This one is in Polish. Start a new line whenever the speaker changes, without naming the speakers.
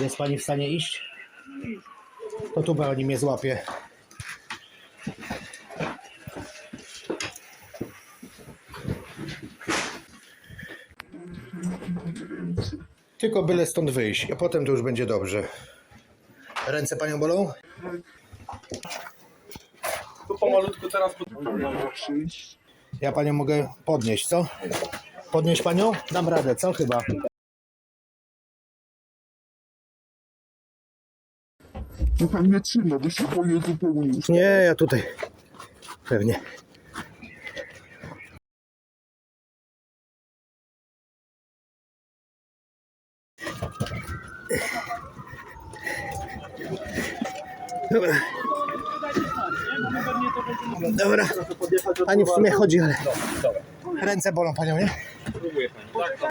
Jest pani w stanie iść? To tu pani mnie złapie. Tylko byle stąd wyjść, a potem to już będzie dobrze. Ręce panią bolą?
To pomalutku teraz pod...
Ja panią mogę podnieść, co? Podnieść panią? Dam radę, co chyba?
No pan nie trzyma, bo się boję zupełnie.
Nie, ja tutaj. Pewnie. Dobra. Dobra. Pani w sumie chodzi, ale ręce bolą panią, nie?